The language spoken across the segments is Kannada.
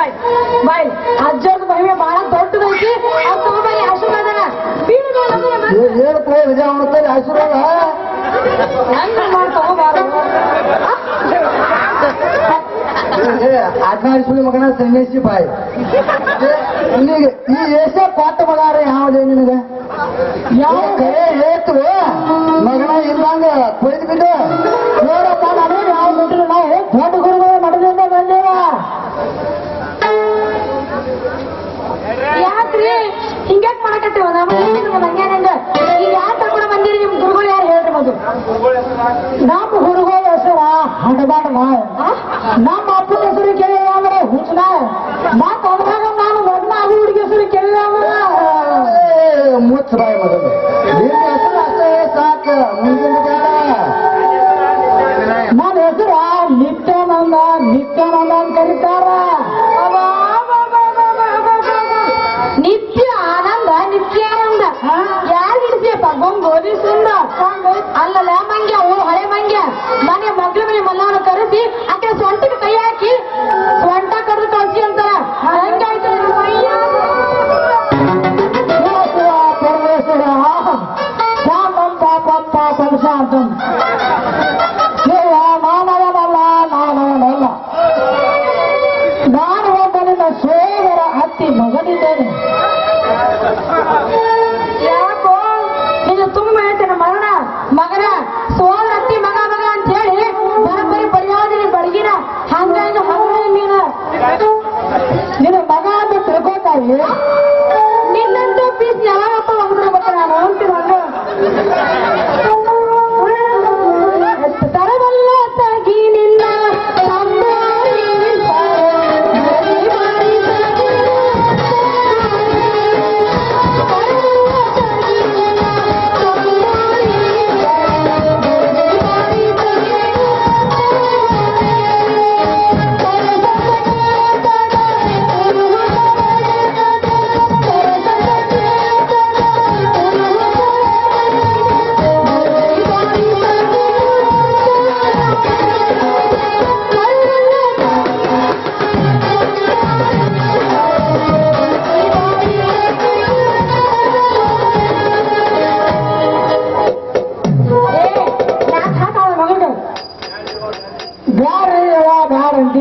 ಬಾಯ್. ಬಾಯ್. ಅಜ್ಜರ್ದು ಮಹಿಮೆ ಬಹಳ ದೊಡ್ಡದೈತಿ. ಅವ್ರು ತಗೊಂಬರಿ ನೋಡು ನಮಗೆ ಮತ್ತೆ. ಏನಪ್ಪ ವಿಜಯ ಮಾಡ್ತಾರೆ ಆಶೀರ್ವಾದ. ಹೆಂಗ್ ಮಾಡಿ ತಗೊಂಬಾರು ಮಗನ ಸನ್ಯಾಸಿ ಬಾಯ್. ನಿನಗೆ ಈ ಏಸ ಪಾಠ ಮಗಾರ ಯಾವ್ದೇ ನಿನಗ? ಯಾವ ಏತು ಮಗನ ಇಲ್ಲಂಗ ಕೊಯ್ದು ಬಿಡು. ನೋಡಪ್ಪ ನಮ್ಮ ಅಪ್ಪನ ಹೆಸರು ಕೇಳಿದ್ರೆ ಹುಚ್ಚನ. ಮತ್ತ ಅದ್ರಾಗ ನಾನು ಮಗನ ಅದು ಹುಡುಗಿ ಹೆಸರು ಕೇಳಿದ್ರೆ ಮುಚ್ಚ ಬಾಯಿ ಮೊದಲು ನಿನ್ನ ಹೆಸರು ಅಷ್ಟೇ ಸಾಕು. ಮುಂದಿನ ನನ್ನ ಹೆಸರ ನಿತ್ಯಾನಂದ. ನಿತ್ಯಾನಂದ ಅಂತ ಕರೀತಾರ. ನಿತ್ಯ ಆನಂದ ನಿತ್ಯಾನಂದ. ಯಾರು ಹಿಡಿಸಿಯಪ್ಪ ಗೊಂಗೋಲಿ ಸುಂದ ಅಲ್ಲಲ್ಲ ಮಂಗ್ಯ ಓ ಹಳೆ ಮಂಗ್ಯ. ಮನೆ ಮಗ್ಳ ಮನೆ ಮಲ್ಲವನ್ನು ಕರೆಸಿ ಆಕೆ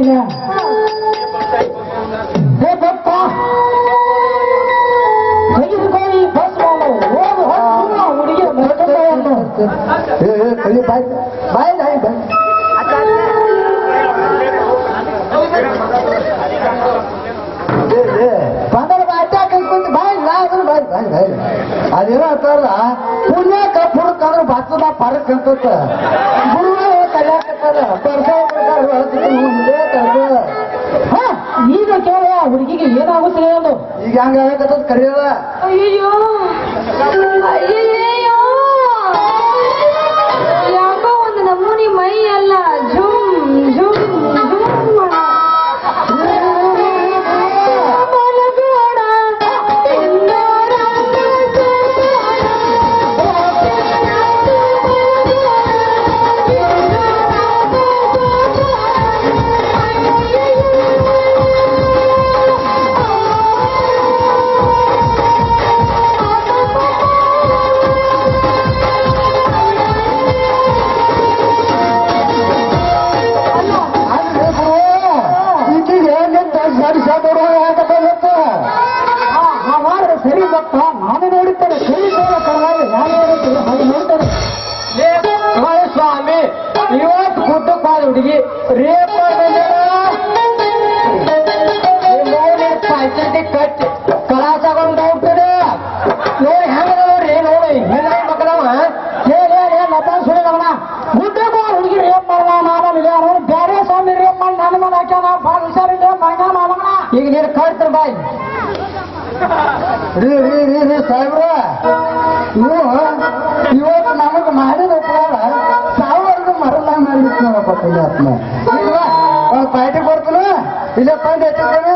ಬ್ಯಾರ ಅಂತೀನಿ ಹೇ ಬಪ್ಪ ತೆಗೆದುಕೊಳ್ಳಿ ಬಸ್ ಮಾಡು ಹೋಗು ಹೋಗು ಹುಡುಗಿ ಬಾಯ್ ಬಾಯ್ ಬಾಯ್ ಬಾಯ್ ಅದೇನೋ ಅಂತಾರಲ್ಲ ಪುಣ್ಯ ಪುರುಕ್ ಅಂದ್ರೆ ಪರಕ್ ಅಂತ ಈಗ ಹಂಗ ಆಗತ್ತದ ಅಯ್ಯೋ ಅಯ್ಯೋ ಮಾಡಿ ನನ್ನ ಮನೆ ಹಾಕ್ಯಾನ ಭಾಳ ಹುಷಾರಿಲ್ಲ ಮಗ ಮಾಡಲ್ಲ ಈಗ ನೀನು ಕಳ್ತಾರ ಬಾಯ್. ರೀ ರೀ ರೀ ರೀ, ಸಾಹೇಬ್ರ ನೀವು ಇವತ್ತು ನಮಗೆ ಮಾಡಿದ ಉಪಕಾರ ಸಾವಿರದ ಮರಲ್ಲ ಮಾಡ್ಲಿಕ್ಕೆ ನೋಡಪ್ಪ ಪಾರ್ಟಿ ಕೊಡ್ತೀನಿ ಇಲ್ಲ ತಂದು ಎತ್ತಿದ್ದೇನೆ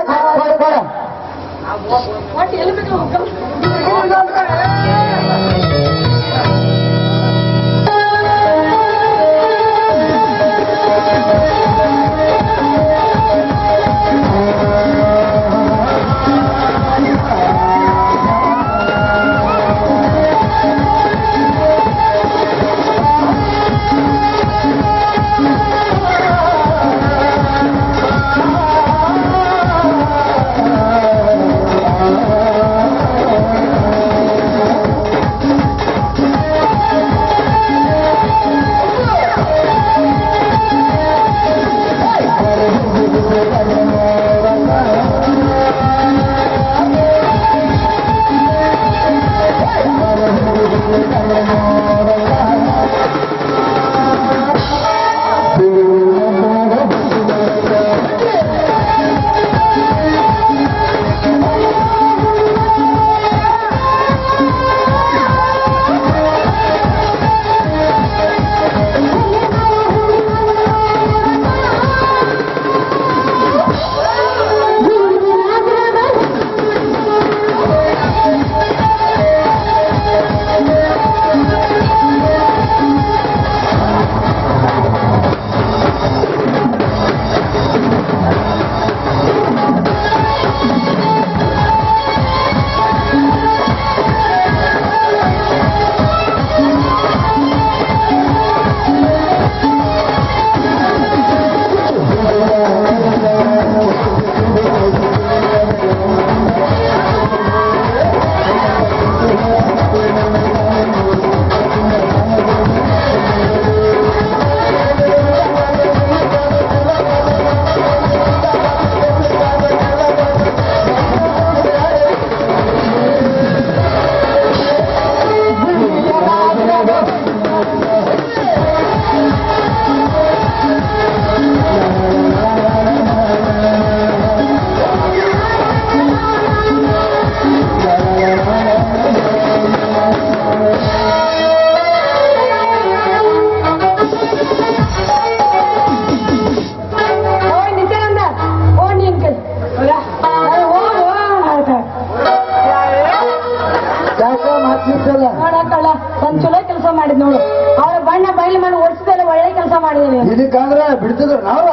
ಮಾಡಿ ಓಡಿಸಿದೆಲ್ಲ ಒಳ್ಳೆ ಕೆಲಸ ಮಾಡಿದೀನಿ ಇದಕ್ಕಂದ್ರ ಬಿಡ್ತಿದ್ರು ನಾವ.